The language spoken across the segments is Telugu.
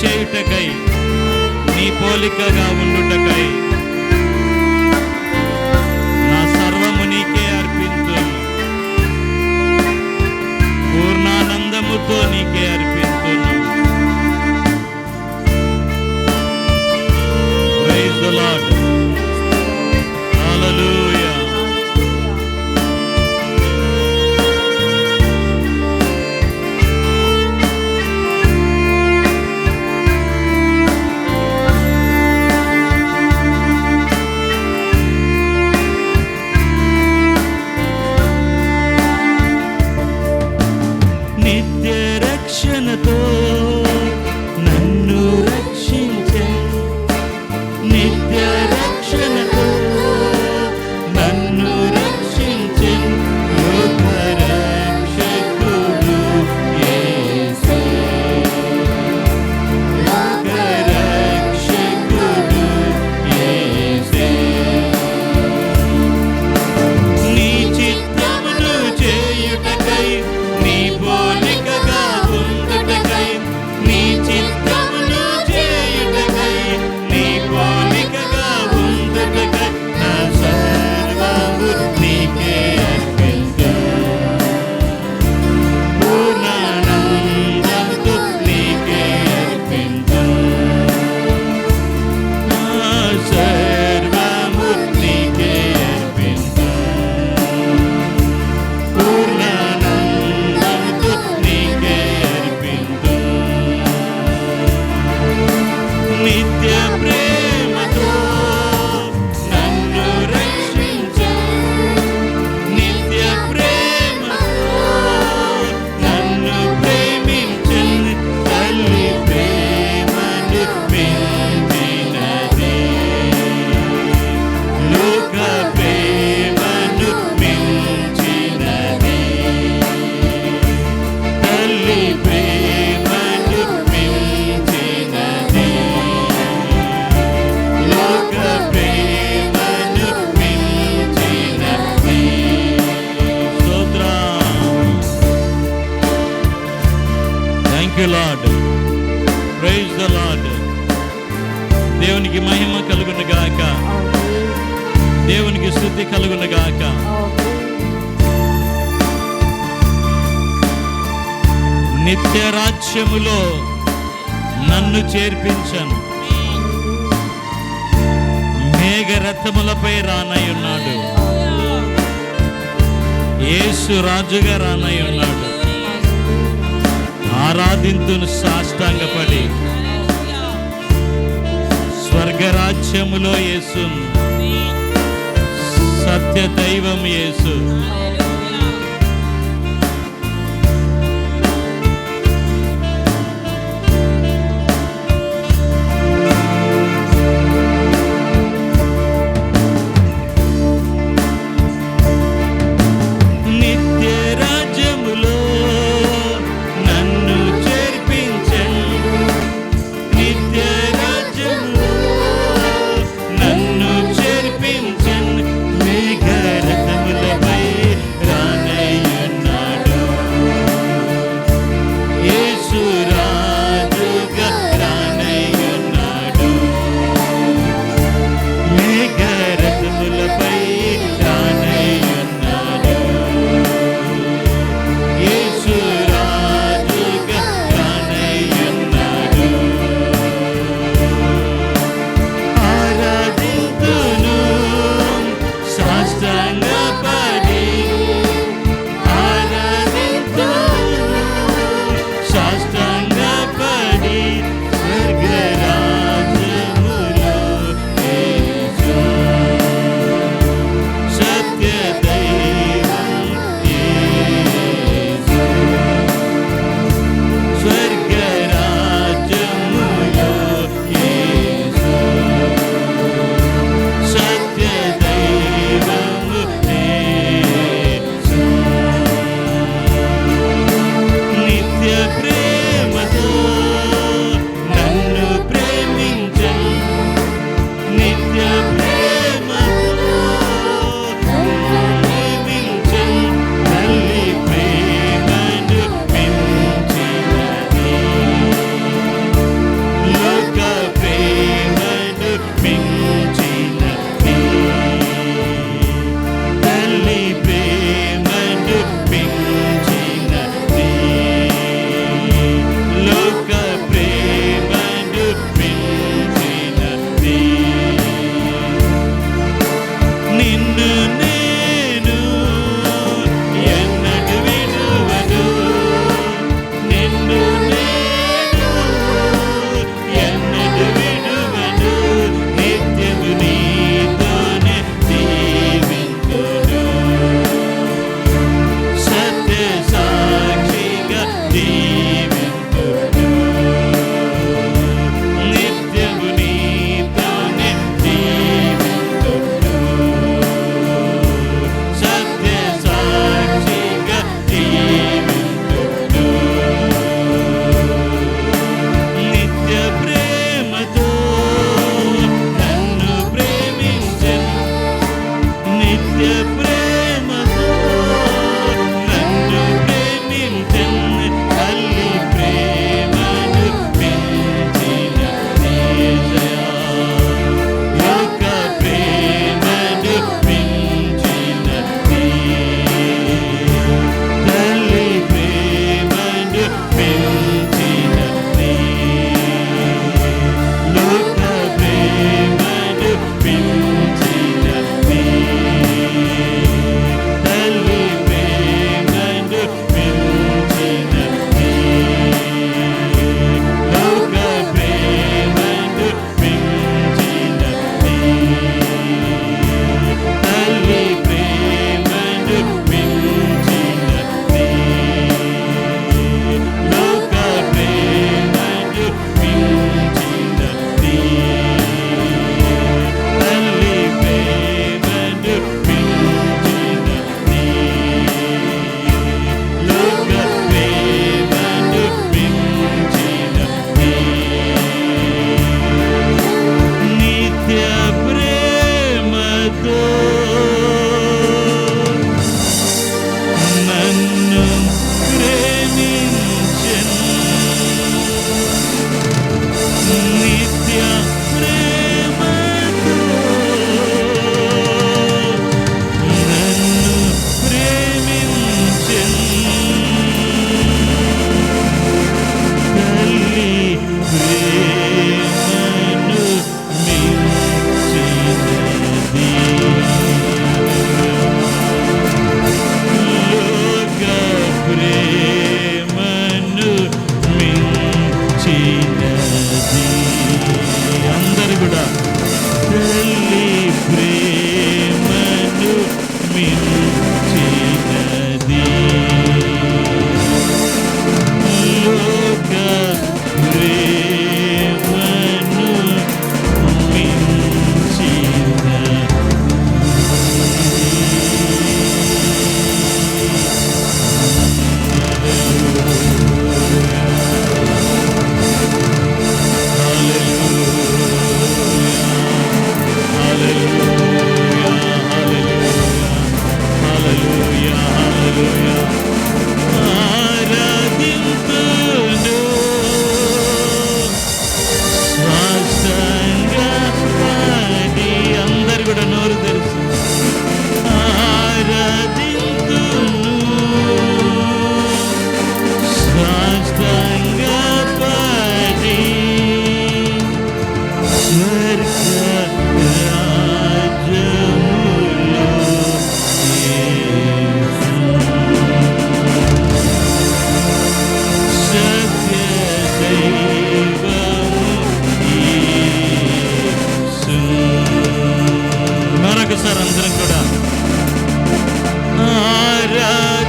చేయుటకై నీ పోలికగా ఉండుటకై. నా సర్వము నీకే అర్పించు పూర్ణానందముతో నీకే అర్పించును దేవునికి స్థుతి కలుగునగాక. నిత్య రాజ్యములో నన్ను చేర్పించను. మేఘరథములపై రానయ్యున్నాడు యేసు రాజుగా రానయ్యున్నాడు ఆరాధింతును సాష్టాంగపడి. స్వర్గరాజ్యములో యేసును సత్య దైవం యేసు.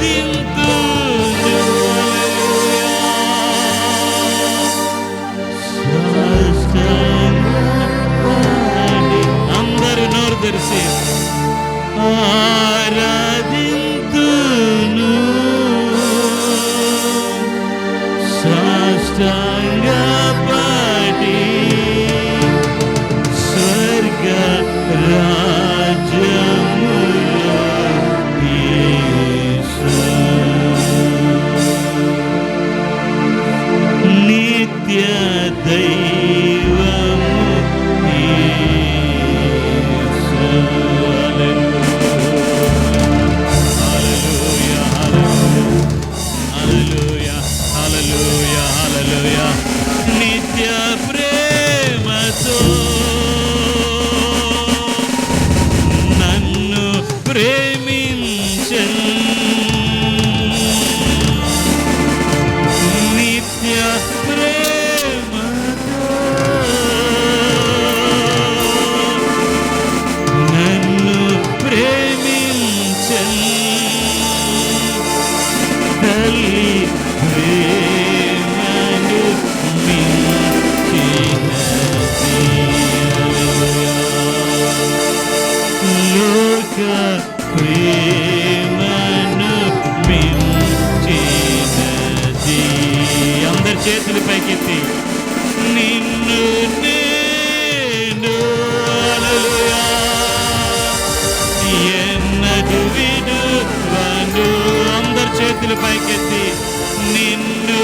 give చేతులు పైకెత్తి నిన్ను నేను ఎన్నడు విను అందరు చేతులు పైకెత్తి నిన్ను